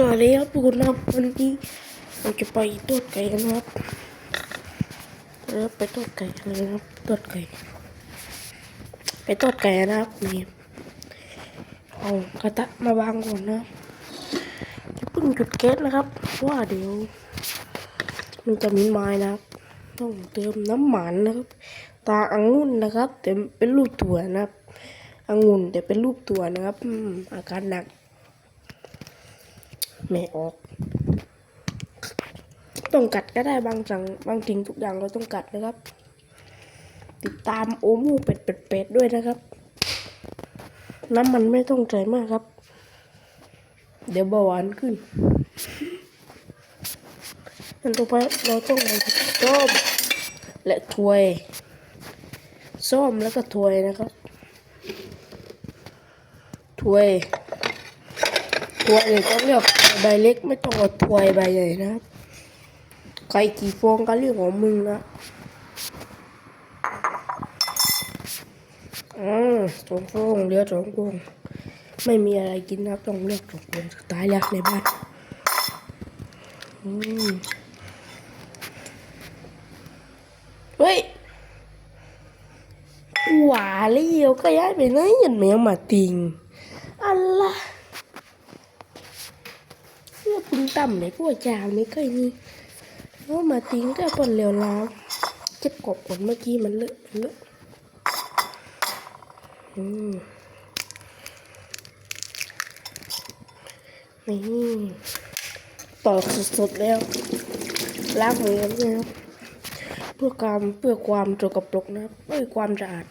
สวัสดีครับทุกคนะครับวันนี้เราจะไปตรวจไก่กันะครับเริ่มไปตรวจไก่กันเลยนะครับตรวจไก่ไปตรวจไก่นะครับนี่เอากระทะมาวางก่อนนะอย่าเพิ่งจุดแก๊สนะครับว่าเดี๋ยว มันจะมีไม้นะครับต้องเติมน้ำหมันนะครับ ตาองุ่นนะครับ แต่เป็นรูปถั่วนะครับองุ่นแต่เป็นรูปถั่วนะครับอาการหนัก ไม่ออก ต้องกัดก็ได้บางจังบางทิ้งทุกอย่างเราต้องกัดนะครับ ติดตามโอมูเป็ดเป็ดเป็ดด้วยนะครับ น้ำมันไม่ต้องใจมากครับ เดี๋ยวเบาหวานขึ้นอันต่อไปเราต้องเอาส้มและถ้วยส้มแล้วก็ถ้วยนะครับถ้วย ถ้วยเนี่ยต้องเลือกใบเล็กไม่ต้องเอาถ้วยใบใหญ่นะครับใครกี่ฟองก็เรื่องของมึงนะอืมสองฟองเหลือสองฟองไม่มีอะไรกินนะครับต้องเลือกสองฟองสุดท้ายแล้วในบ้านอืมเฮ้ยหวาเลี้ยวก็ย้ายไปไหนยันแมวมาติงอะไร เพื่อปึงต่ำเลยพวกจาวไม่เคยมีแล้วมาทิ้งก็ปนเร็วแล้วเจ็บกบกดเมื่อกี้มันเลอะมันเลอะอืมนี่ตอกสดๆแล้วล้างมือแล้วเพื่อความเพื่อความสกปรกนะเพื่อความสะอาด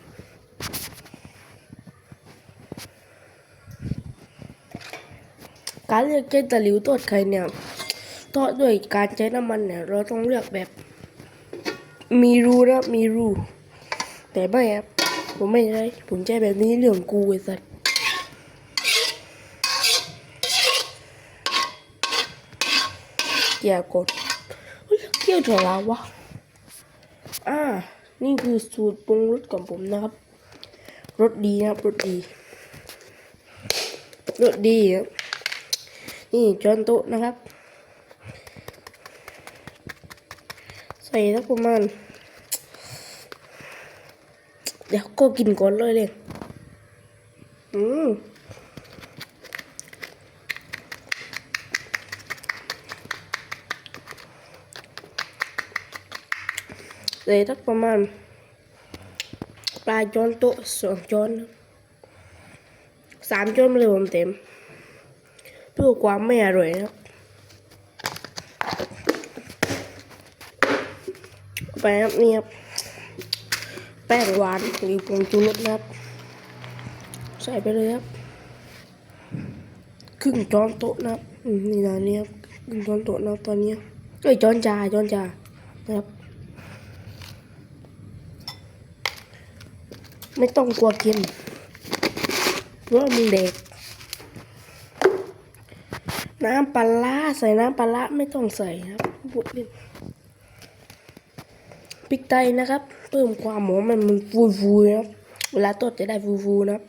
การเลือกใช้ตะลิวทอดไข่เนี่ยทอดด้วยการใช้น้ำมันเนี่ย เราต้องเลือกแบบ มีรูนะมีรูแต่ไม่ครับผมไม่ใช่ผมใช้แบบนี้เรื่องกูไอ้สัสเกี่ยวกดเฮ้ยเกี่ยวเถอะแล้ววะอ่า นี่คือสูตรปรุงรสของผมนะครับรสดีนะครับรสดีรสดีครับ นี่ช้อนโต๊ะนะครับ ใส่สักประมาณเดี๋ยวก็กินก่อนเลยเลยอืมใส่สักประมาณปลายช้อนโต๊ะสองช้อนสามช้อนเลยผมเต็ม เพื่อความไม่อร่อยนะครับไปครับนี่ครับแป้งหวานหรือผงชูรสนะครับ ใส่ไปเลยครับครึ่งช้อนโต๊ะนะครับนี่นะนี่ครับครึ่งช้อนโต๊ะนะครับตอนนี้เอ้ยช้อนชาช้อนชานะครับ ไม่ต้องกลัวเค็มเพราะมึงเด็ก น้ำปลาร้าใส่น้ำปลาร้าไม่ต้องใส่ครับบุดเล่นพริกไทยนะครับ เพิ่มความหอมมันมันฟูฟูนะครับเวลาตดจะได้ฟูฟูนะครับ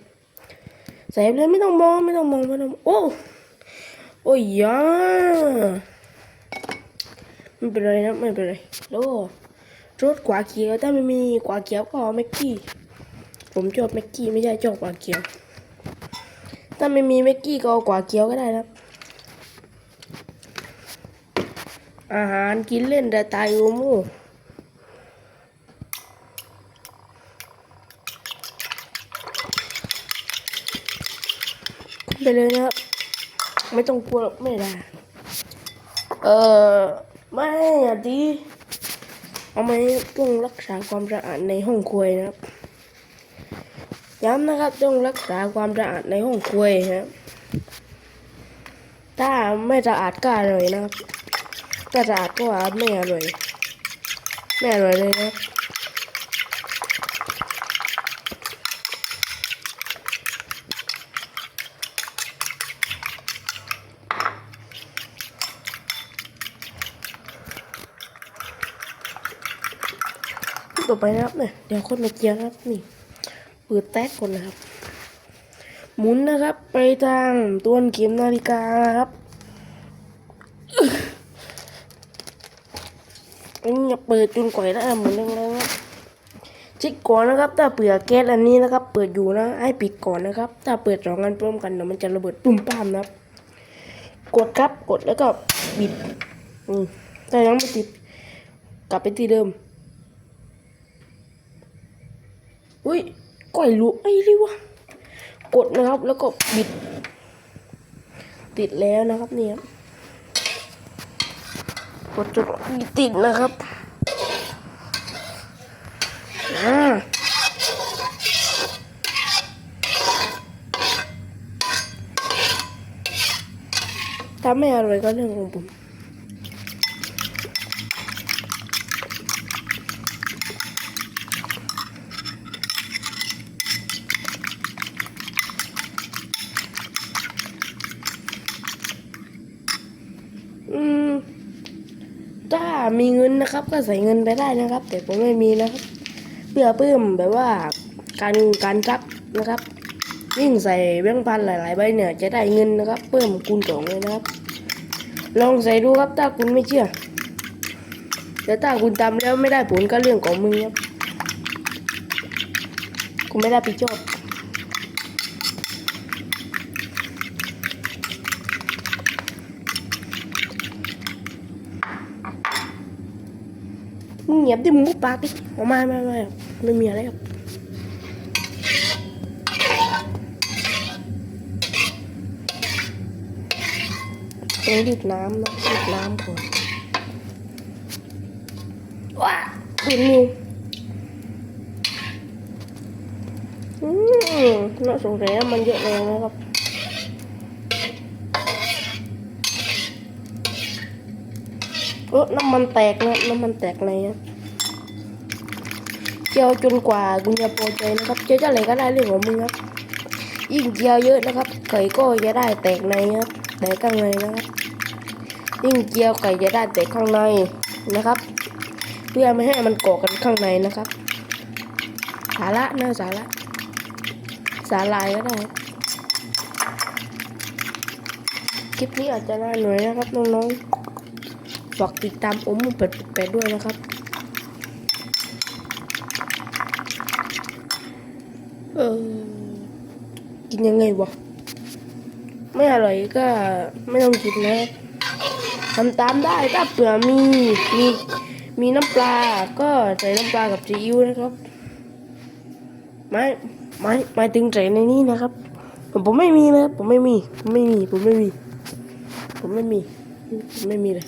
ใส่เลยไม่ต้องมองไม่ต้องมองไม่ต้องโอ้โอ้ยยาไม่เป็นไรนะไม่เป็นไรแล้รสกวาเขียวถ้าไม่มีกวาเขียวก็เอาแม็กกี้ ผมชอบแม็กกี้ไม่ใช่ชอบกวาเขียว ถ้าไม่มีแม็กกี้ก็เอากวาเขียวก็ได้นะครับ อาหารกินเล่นแต่ตายโอโมไปเลยนะครับ ไม่ต้องกลัวหรอกไม่ได้ เออไม่อะดีเอาไหมต้องรักษาความสะอาดในห้องครัวนะครับย้ำนะครับต้องรักษาความสะอาดในห้องครัวนะครับถ้าไม่สะอาดก็อร่อยนะครับ ถ้าสะอาดก็ไม่อร่อย ไม่อร่อยเลยนะต่อไปนะครับเนี่ยเดี๋ยวคนมาเกียร์นะครับนี่เปิดแท็กก่อนนะครับ หมุนนะครับ ไปทางตัวเข็มนาฬิกานะครับ อันนี้อย่าเปิดจนกว่าจะได้หมดเลยนะครับช็คก่อนนะครับ ถ้าเปิดแก๊สอันนี้นะครับ เปิดอยู่นะ ให้ปิดก่อนนะครับ ถ้าเปิดสองอันพร้อมกันเดี๋ยวมันจะระเบิดปุ่มป้ามนะครับ กดครับกดแล้วก็บิดอืมถ้ายังไม่ติด กลับไปที่เดิมอุ้ยก้อยรู้ไอ้ดิวะกดนะครับแล้วก็บิด ติดแล้วนะครับเนี่ยครับ กดจนติดนะครับถ้าไม่อร่อยก็เรื่องของผม อืม ถ้ามีเงินนะครับ ก็ใส่เงินไปได้นะครับ แต่ผมไม่มีนะครับ เพื่อเพิ่มแบบว่าการการซักนะครับยิ่งใส่แบงค์พันหลาย ๆ ใบเนี่ย จะได้เงินนะครับ เพิ่มคูณสองเลยนะครับ ลองใส่ดูครับถ้าคุณไม่เชื่อแต่ถ้าคุณทำแล้วไม่ได้ผลก็เรื่องของมึงครับ คุณไม่ได้ผิดชอบ มึงเงียบดิมึงก็ปากดิออกมาไม่ไม่ไม่มีอะไรครับต้องรีดน้ำนะรีดน้ำก่อนว้าคุณนิวอืมน่าสงสัยมันเยอะแรงนะครับ เออน้ำมันแตกนะน้ำมันแตกในนะเจียวจนกว่าคุณจะพอใจนะครับเจียวจะอะไรก็ได้เรื่องของมึงครับ ยิ่งเจียวเยอะนะครับไก่ก็จะได้แตกในครับแตกข้างในนะครับ ยิ่งเจียวไก่จะได้แตกข้างในนะครับ เพื่อไม่ให้มันเกาะกันข้างในนะครับ สาระนะสาระสาลายก็ได้ครับคลิปนี้อาจจะน่าหน่อยนะครับน้องๆ ฝากติดตามผมเป็ดเป็ดด้วยนะครับเออกินยังไงวะไม่อร่อยก็ไม่ต้องกินนะทำตามได้ถ้าเผื่อมีมีมีน้ำปลาก็ใส่น้ำปลากับซีอิ๊วนะครับไม่ไม่ไม่ถึงใส่ในนี้นะครับ ผมผมไม่มีนะผมไม่มีผมไม่มีผมไม่มีผมไม่มีผมไม่มีเลย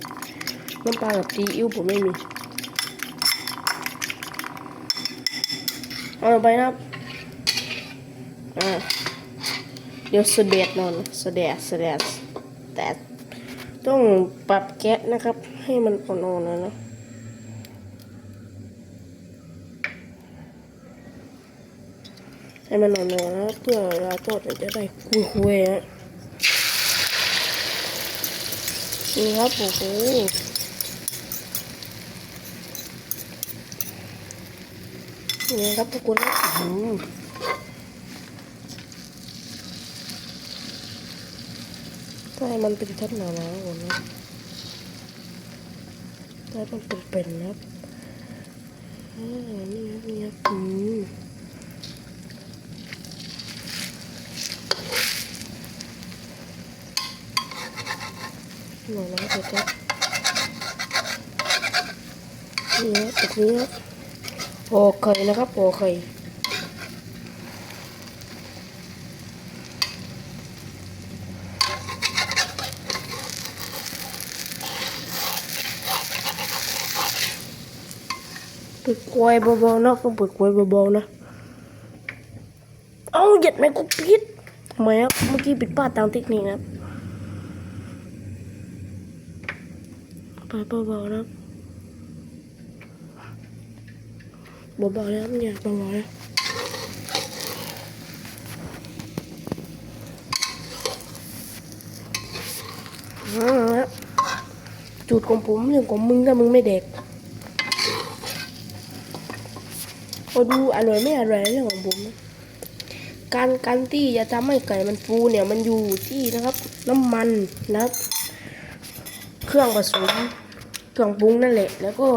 น้ำปลากับซีอิ๊วผมไม่มี เอาไปนะครับอ่าเดี๋ยวเสเด็จนอนเสเด็จเสเด็จแต่ต้องปรับแก๊สนะครับ ให้มันอ่อนๆนะนะให้มันอ่อนๆนะเพื่อเวลาทอดเนี่ยจะได้คุยๆฮะนี่ครับโอ้โห นี่ครับทุกคนอืมถ้าให้มันเป็นชั้นหนาๆก่อนนะถ้ามันเป็นเป็นครับนี่ครับนี่ครับอืมหน่อยนะเดี๋ยวจะนี่ครับแบบนี้ครับ โอเคนะครับโอเคเปิดกวยเบาๆนะต้องปิดกวยเบาๆนะ เอาหยัดแม่กูปิดทำไมครับเมื่อกี้ปิดพลาดตามเทคนิคนะไปเบาๆนะครับ เบาๆแล้วเนี่ยเบาๆแล้วอ่าแล้วจุดของผมเรื่องของมึงถ้ามึงไม่เด็กก็ดูอร่อยไม่อร่อยเรื่องของผมนะการการที่จะทำให้ไก่มันฟูเนี่ยมันอยู่ที่นะครับ น้ำมันนะครับ เครื่องผสมเครื่องปรุงนั่นแหละ แล้วก็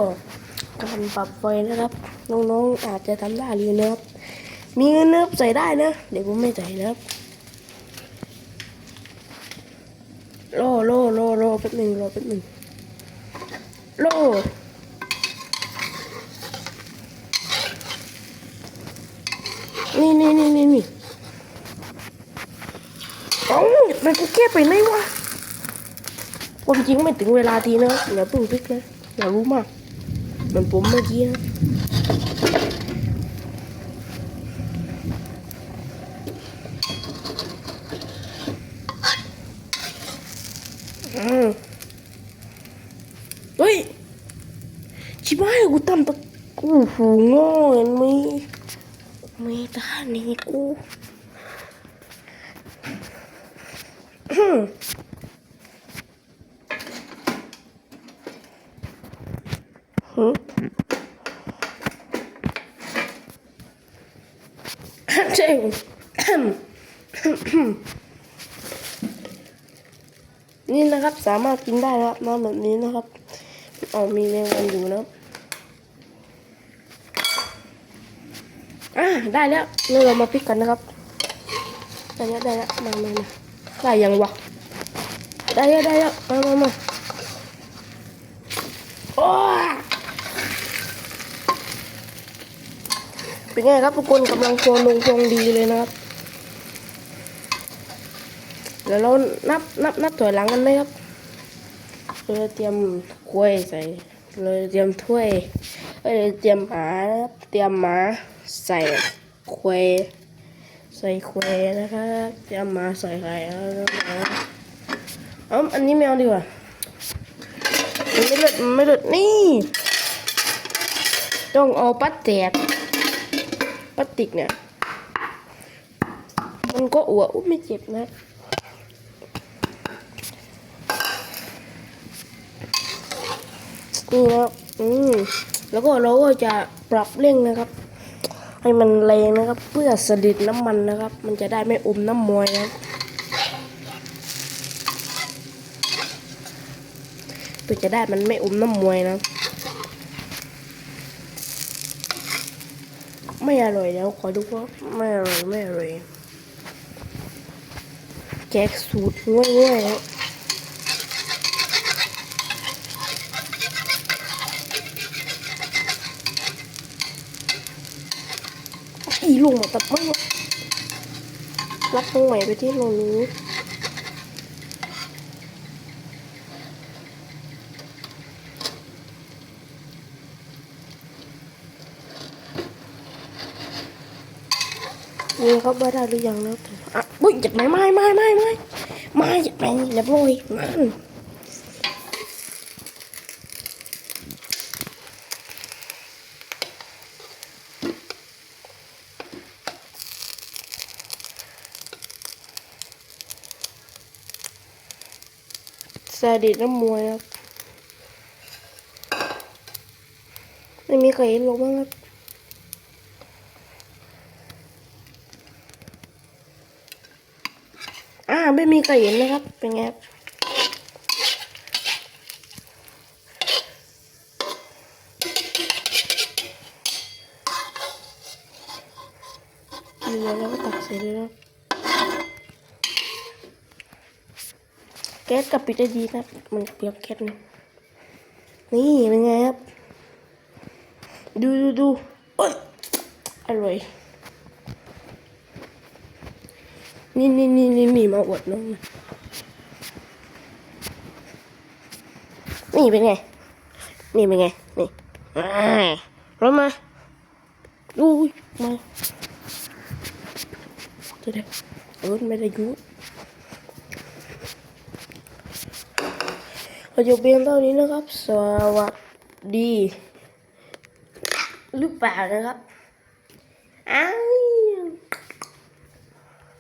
การปรับไฟนะครับ น้องๆอาจจะทำได้เลยนะครับ มีเงินนะครับใส่ได้นะ เดี๋ยวผมไม่ใส่นะครับรอรอรอรอแป๊บหนึ่งรอแป๊บหนึ่งรอนี่นี่นี่นี่นี่เอ้ามันกูแก้ไปไหนวะความจริงไม่ถึงเวลาทีนะอย่าเพิ่งพลิกนะอย่ารู้มาก มือนผมเมื่อกี้นะอืมเฮ้ย ชิบหายกูทำตะกูหูงอเห็นไหมไม่ได้นี่กูอืมหืมเจ๋ง นี่นะครับสามารถกินได้นะครับน้ำแบบนี้นะครับเอามีแมงวันอยู่นะครับอ่าได้แล้วเราเรามาพลิกกันนะครับได้แล้วได้แล้วมามามาได้ยังวะได้แล้วได้แล้วมามามาโอ้ย เป็นไงครับทุกคนกำลังโฟนลงฟองดีเลยนะครับเดี๋ยวเรานับนับนับถอยหลังกันไหมครับเราเตรียมกล้วยใส่เราเตรียมถ้วยเอ้ยเตรียมหมานะครับเตรียมหมาใส่ควยใส่ควยนะครับเตรียมหมาใส่ไข่แล้วนะเอ้าอันนี้แมวดีกว่ามันไม่เลือดมันไม่เลือดนี่ ต้องเอาปัดแตก พลาสติกเนี่ย มันก็อ้วอุ๊ยไม่เจ็บนะนี่นะครับอืมแล้วก็เราก็จะปรับเร่งนะครับ ให้มันแรงนะครับ เพื่อสดิดน้ำมันนะครับ มันจะได้ไม่อมน้ำมวยนะครับเพื่อจะได้มันไม่อมน้ำมวยนะ ไม่อร่อยแล้วขอดูว่าไม่อร่อยไม่อร่อยแก๊กสูตรง่ายๆครับอีลุงมาตับไม่วะรับตรงไหนไปที่โรงนี้ นี่เขาบ้าได้หรือยังแล้วอะบุ้ยจัดไหมไม่ไม่ไม่ไม่ไม่จัดไหมเรียบร้อยมันซาดิสน้ำมวยครับไม่มีใครเห็นหรอกมั้งครับ อ่าไม่มีใครเห็นนะครับ เป็นไงครับมีแล้วก็ตักใส่เลยนะแก๊สกับปิดได้ดีนะมันเปรียบแก๊สนะนี่เป็นไงครับ ดูดูดูโอ้ยอร่อย นี่นี่นี่นี่นี่มาอวดน้องนี่เป็นไง นี่เป็นไง นี่อ่าร้อนมาดูมาเดี๋ยวเดี๋ยวเออไม่ได้ยุเราจบเพียงเท่านี้นะครับ สวัสดี หรือเปล่านะครับอ้าว